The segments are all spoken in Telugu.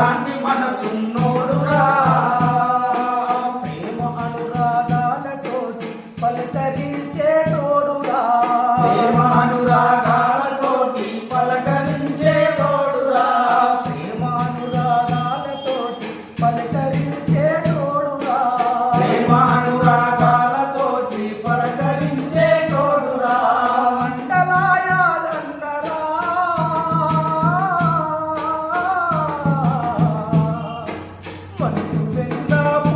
God Bye.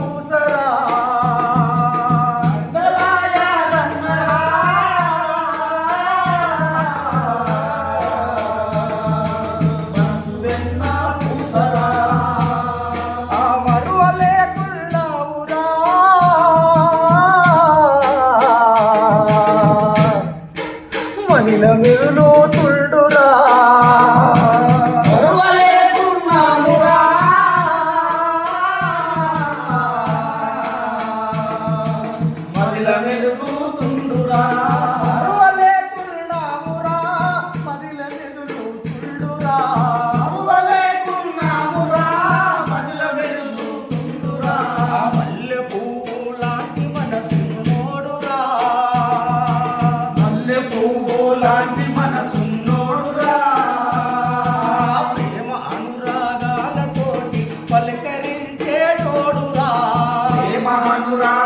বাংলা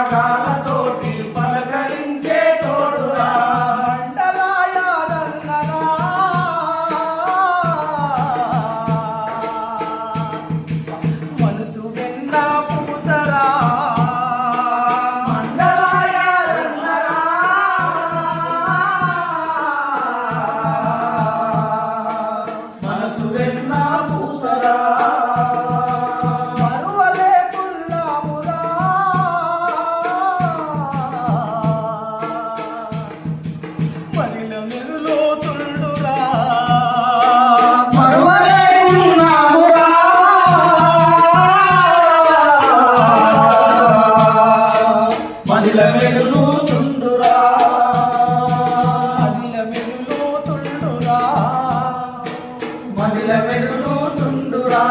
వాదిల వెతుకుతుండురా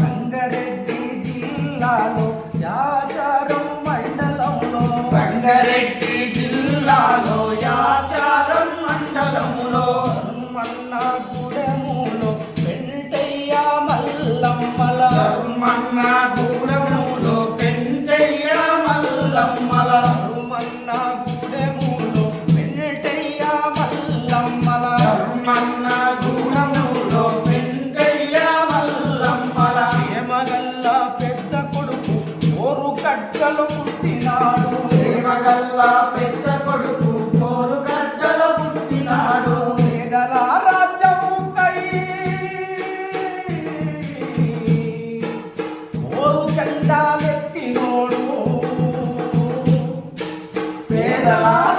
రంగారెడ్డి జిల్లాలో యాచారం మండలంలో. రంగారెడ్డి జిల్లాలో యాచారం మండలంలో. ధర్మన్న గుడెములో వెంటయ్య మల్లమ్మల. ధర్మన్న కొడుకులలో పుట్టినాడు. ప్రేమగల్లా పెద్ద కొడుకు పోరు గడ్డలో పుట్టినాడు. పేదల రాజ్యము కై. పోరు జెండాలెత్తినోడు. పేదలా